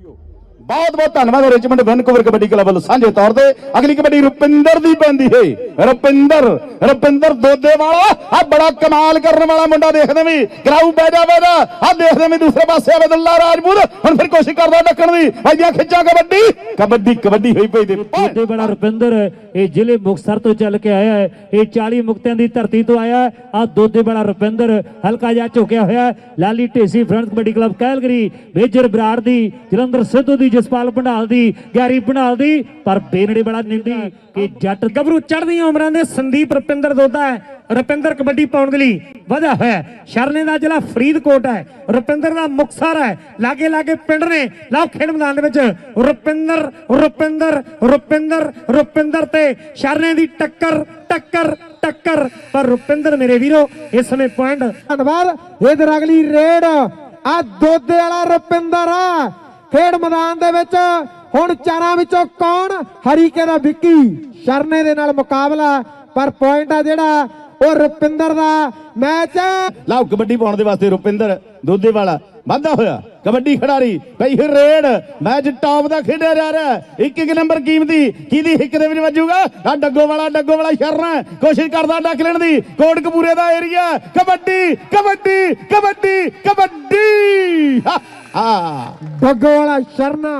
يو ਬਹੁਤ ਬਹੁਤ ਧੰਨਵਾਦ ਰਿਚਮੰਡ ਵੈਨਕੂਵਰ ਕਬੱਡੀ ਕਲੱਬ ਵੱਲੋਂ ਸਾਂਝੇ ਤੌਰ ਤੇ। ਅਗਲੀ ਕਬੱਡੀ ਰੁਪਿੰਦਰ ਦੀ ਪੈਂਦੀ ਹੈ। ਰੁਪਿੰਦਰ ਰੁਪਿੰਦਰ ਦੋਦੇ ਵਾਲਾ ਆ ਬੜਾ ਕਮਾਲ ਕਰਨ ਵਾਲਾ ਮੁੰਡਾ ਦੇਖਦੇ ਵੀ। ਗਰਾਊ ਪੈ ਜਾ ਆ ਦੇਖਦੇ ਵੀ ਦੂਸਰੇ ਪਾਸੇ ਅਬਦੁੱਲਾ ਰਾਜਪੂਤ। ਹੁਣ ਫਿਰ ਕੋਸ਼ਿਸ਼ ਕਰਦਾ ਡੱਕਣ ਦੀ। ਭਾਈਆ ਖਿੱਚਾ ਕਬੱਡੀ। ਕਬੱਡੀ ਕਬੱਡੀ ਹੋਈ ਪਈ ਦੇ ਦੋਦੇ ਬੜਾ ਰੁਪਿੰਦਰ, ਇਹ ਜ਼ਿਲ੍ਹੇ ਮੁਕਤਸਰ ਤੋਂ ਚੱਲ ਕੇ ਆਇਆ ਹੈ। ਇਹ 40 ਮੁਕਤਿਆਂ ਦੀ ਧਰਤੀ ਤੋਂ ਆਇਆ ਹੈ। ਆ ਦੋਦੇ ਬੜਾ ਰੁਪਿੰਦਰ ਹਲਕਾ ਜਾ ਝੁਕਿਆ ਹੋਇਆ Lali Dhesi friends kabaddi club Calgary, Major Brar ਦੀ, ਜਲੰਧਰ ਸਿੱਧੂ ਦੀ ਜਸਪਾਲ ਭੰਡਾਲ ਦੀ, ਗੈਰੀ ਭੰਡਾਲ ਦੀ, ਪਰ ਬੇਨੜੇ ਬੜਾ ਨਿੰਦੀ ਕਿ ਜੱਟ ਗੱਭਰੂ ਚੜ੍ਹਦੀਆਂ ਉਮਰਾਂ ਦੇ ਸੰਦੀਪ ਰੁਪਿੰਦਰ ਦੋਦਾ ਹੈ। ਰੁਪਿੰਦਰ ਕਬੱਡੀ ਪਾਉਣ ਦੇ ਲਈ ਵਧਿਆ ਹੋਇਆ ਸ਼ਰਨੇ ਦਾ ਜ਼ਿਲ੍ਹਾ ਫਰੀਦਕੋਟ ਹੈ। ਰੁਪਿੰਦਰ ਦਾ ਮੁਕਤਸਰ ਹੈ। ਲਾਗੇ ਲਾਗੇ ਪਿੰਡ ਨੇ। ਲਓ ਖੇਡ ਮੈਦਾਨ ਦੇ ਵਿੱਚ ਰੁਪਿੰਦਰ ਰੁਪਿੰਦਰ ਰੁਪਿੰਦਰ ਰੁਪਿੰਦਰ ਤੇ ਸ਼ਰਨੇ ਦੀ ਟੱਕਰ ਟੱਕਰ ਟੱਕਰ। ਪਰ ਰੁਪਿੰਦਰ ਮੇਰੇ ਵੀਰੋ, ਇਸ ਸਮੇਂ ਪੁਆਇੰਟ ਧੰਨਵਾਦ। ਇਧਰ ਅਗਲੀ ਰੇਡ ਆ। ਦੋਦੇ ਵਾਲਾ ਰੁਪਿੰਦਰ ਆ। ਖੇਡ ਮੈਦਾਨ ਦੇ ਵਿੱਚ ਹੁਣ ਚਾਰਾਂ ਵਿੱਚੋਂ ਕੌਣ ਹਰੀਕੇ ਦਾ ਵਿੱਕੀ? ਸ਼ਰਨੇ ਦੇ ਨਾਲ ਮੁਕਾਬਲਾ, ਪਰ ਪੁਆਇੰਟ ਆ ਜਿਹੜਾ, ਉਹ ਰੁਪਿੰਦਰ ਦਾ ਮੈਚ ਲਓ, ਕਬੱਡੀ ਪਾਉਣ ਦੇ ਵਾਸਤੇ ਰੁਪਿੰਦਰ ਦੋਦੇ ਵਾਲਾ। ਵਾਧਾ ਹੋਇਆ। ਕਬੱਡੀ ਖਿਡਾਰੀ ਪਈ ਰੇਡ। ਮੈਚ ਟੌਪ ਦਾ ਖੇਡਿਆ ਜਾ ਰਿਹਾ ਇੱਕ ਇੱਕ ਨੰਬਰ ਕੀਮਤੀ। ਕਿਹਦੀ ਹਿੱਕ ਦੇ ਵਿੱਚ ਵੱਜੂਗਾ? ਆ ਡੱਗੋ ਵਾਲਾ ਡੱਗੋ ਵਾਲਾ ਸ਼ਰਨਾ ਕੋਸ਼ਿਸ਼ ਕਰਦਾ ਡੱਕ ਲੈਣ ਦੀ। ਕੋਟਕਪੂਰੇ ਦਾ ਏਰੀਆ ਕਬੱਡੀ ਕਬੱਡੀ ਕਬੱਡੀ ਕਬੱਡੀ! ਹਾ ਹਾ ਬੱਗੋ ਵਾਲਾ ਸ਼ਰਨਾ